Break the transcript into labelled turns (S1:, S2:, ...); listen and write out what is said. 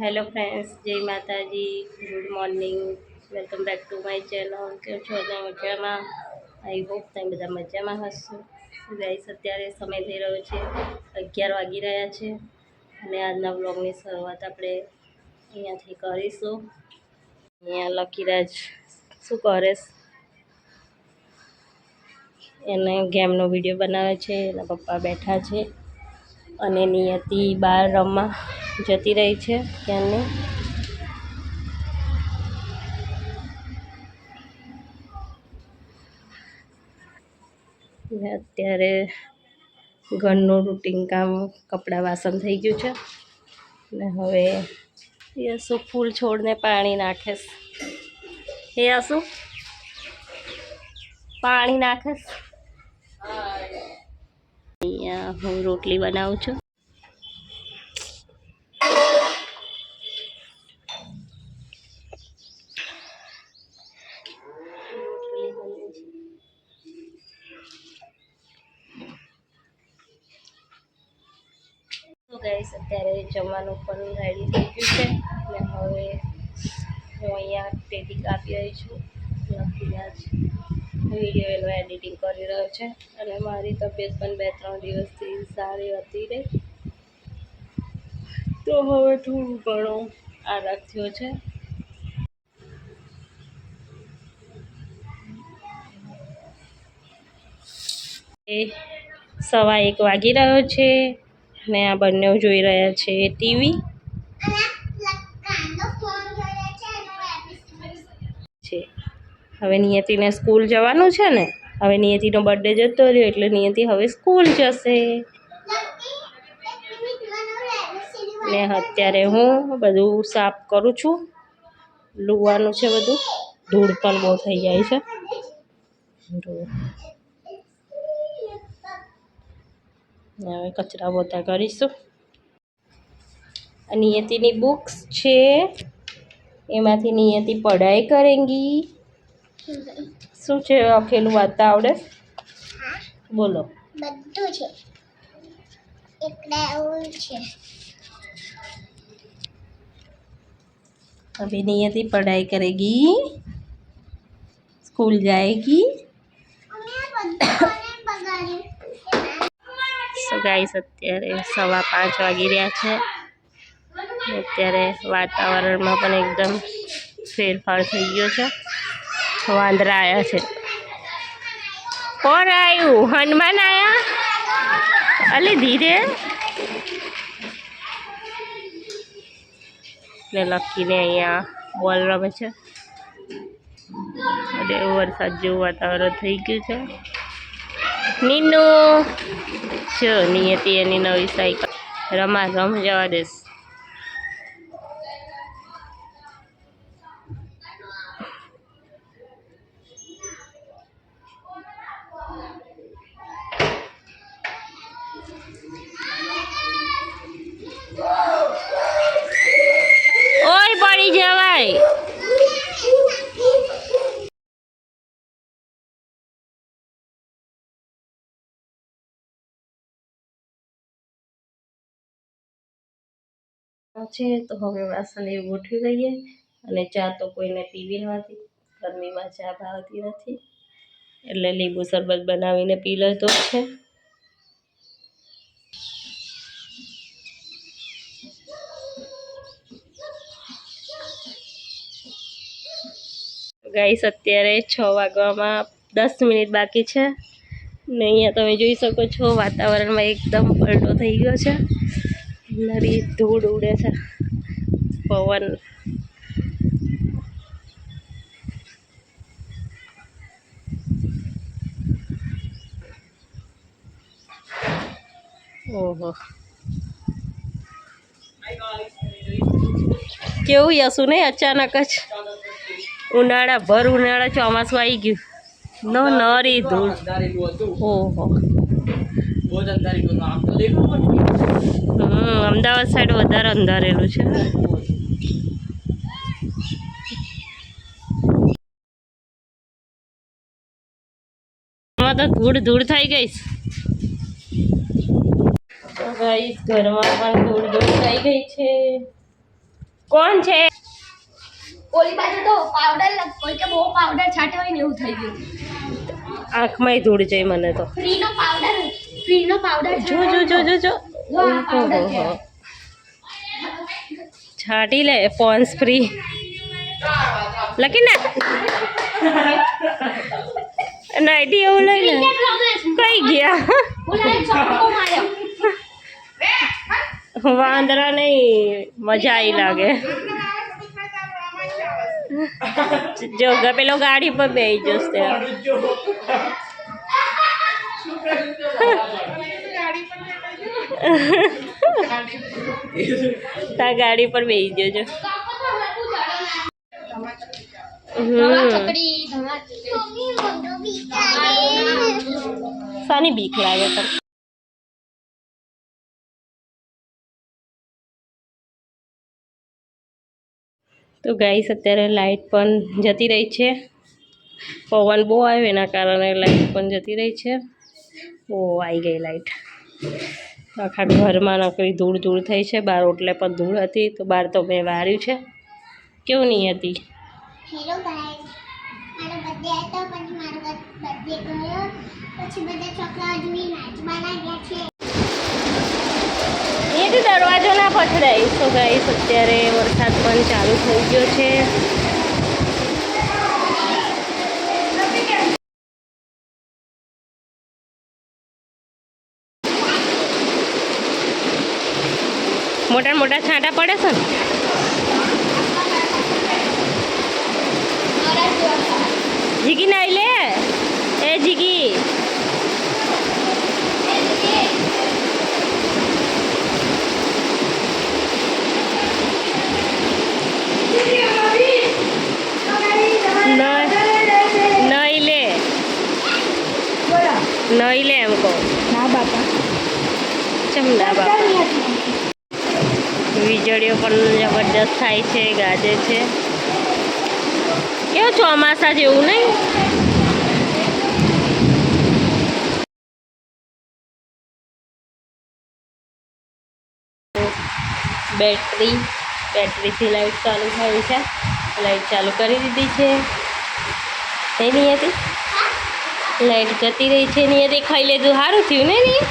S1: Hello friends, Jai Mataji, good morning, welcome back to my channel. કેમ છો? તમે મજામાં? આઈ હોપ તમે બધા મજામાં હશો. ગાઈસ, અત્યારે સમય થઈ રહ્યો છે અગિયાર વાગી રહ્યા છે અને આજના બ્લોગની શરૂઆત આપણે અહીંયાથી કરીશું. અહીંયા લકીરાજ શું કરેશ એને ગેમનો વીડિયો બનાવે છે, એના પપ્પા બેઠા છે અને નિયતિ બહાર રમવા. જતી રહી છે ત્યાંની. અત્યારે ઘરનું રૂટીન કામ, કપડાં વાસણ થઈ ગયું છે. ને હવે યસુ ફૂલ છોડને પાણી નાખેશ એ યસુ? પાણી નાખેશ અહીંયા હું રોટલી બનાવું છું. તો ગાઈસ અત્યારે જમવાનું પણ રેડી થઈ ગયું છે. અને હવે હું અહીંયા ટેટી કાપી રહી છું. લખીને જ વીડિયો એનું એડિટિંગ કરી રહ્યો છે. અને મારી તબિયત પણ બે ત્રણ દિવસથી સારી હતી રહી. તો હવે થોડું ઘણું આરામ થયો છે. એ સવા એક વાગી રહ્યો છે. અને આ બંને જોઈ રહ્યા છે ટીવી. છે. હવે નિયતિને સ્કૂલ જવાનું છે ને, હવે નિયતિનો બર્થડે જતો રહ્યો એટલે નિયતિ હવે સ્કૂલ જશે. ને અત્યારે હું બધું સાફ કરું છું. લુવાનું છે બધું. ધૂળ પણ બહુ થઈ જાય છે જુઓ. ને હવે કચરા પોતા કરીશું આ નિયતિની બુક્સ છે એમાંથી નિયતિ પઢાઈ કરેંગી શું છે લખેલું વાંચતા આવડે બોલો
S2: બધું છે એકડા એવું છે
S1: अभी नियति पढ़ाई करेगी स्कूल जाएगी ગાઈસ, અત્યારે સવા પાંચ વાગી રહ્યા છે. અત્યારે વાતાવરણમાં પણ એકદમ ફેરફાર થઈ ગયો છે. વાંદરા આવ્યા છે. કોણ આવ્યું હનુમાન આવ્યા અલે ધીરે? ને લખીને અહીંયા બોલ રમે છે. વરસાદ જેવું વાતાવરણ થઈ ગયું છે. નીનુ! જો નિયતિ એની નવી સાયકલ. રમા રમ જવા દેસ છે તો હવે વાસણ એવું ગોઠવી લઈએ અને ચા તો કોઈને પીવી નથી ગરમીમાં ચા ભાવતી નથી. એટલે લીંબુ શરબત બનાવીને પી લેતો છે. ગાઈસ, અત્યારે છ વાગવામાં દસ મિનિટ બાકી છે. ને અહીંયા તમે જોઈ શકો છો, વાતાવરણમાં એકદમ પલટો થઈ ગયો છે. નરી ધૂળ ઉડે છે. પવન. ઓહો. કેવું યસુ નહીં અચાનક જ? ઉનાળા, ભર ઉનાળા ચોમાસું આવી ગયું. નો નરી ધૂળ. ઓહો. હમ અમદાવાદ સાઈડ વધારે અંધારેલું છે. તો ધૂળ ધૂળ થઈ ગઈ ગાઈસ ઘરમાં પણ ધૂળ ધૂળ થઈ ગઈ છે. કોણ છે?
S2: ઓલી બાજુ તો પાવડર કોઈ કે બહુ પાવડર છાંટ્યો હોય ને એવું થઈ ગયું.
S1: આંખમાંય ધૂળ જાય મને તો.
S2: ફ્રીનો પાવડર ફ્રીનો પાવડર
S1: જો જો જો જો જો. ઓહો. છાંટી લે પોન્સ ફ્રી લખી ના નાઈટી એવું લઈ લે કઈ ગયા વાંદરા નહીં મજા આવી લાગે જો પેલો ગાડી પર બેસી જશે તા ગાડી પર બેસી જજો સાની બીક લાગે તને. તો ગાઈસ અત્યારે લાઇટ પણ જતી રહી છે. પવન બહુ આવ્યો એના કારણે લાઇટ પણ જતી રહી છે. ઓ આવી ગઈ લાઇટ આખા ઘરમાં નકરી ધૂળ ધૂળ થઈ છે બહાર ઓટલે પણ ધૂળ હતી તો બહાર તો મેં વાર્યું છે. કેવું નહીં હતી
S2: હેલો ગાઈસ મારો બર્થડે હતો પછી મારો બર્થડે ગયો પછી બધા છોકરાઓ જોઈ નાચવા લાગ્યા છે.
S1: એ તો દરવાજો ના પછડાય તો ગાઈસ અત્યારે વરસાદ પણ ચાલુ થઈ ગયો છે. મોટા મોટા છાંટા પડે છે? ને જીગી નાઈ લે. એ જીગી. ન- નહીં લે એમ કહો.
S2: ના બાપા.
S1: ચમ ના બાપા. વીજળીઓ પણ જબરદસ્ત થાય છે, ગાજે છે. કેવું ચોમાસા જેવું નહીં? બેટરી, બેટરીથી લાઈટ ચાલુ થાય છે. લાઈટ ચાલુ કરી દીધી છે. એ નહીં હતી લાઈટ જતી રહી છે નહીં હતી ખાઈ લીધું સારું થયું નહીં નહીં?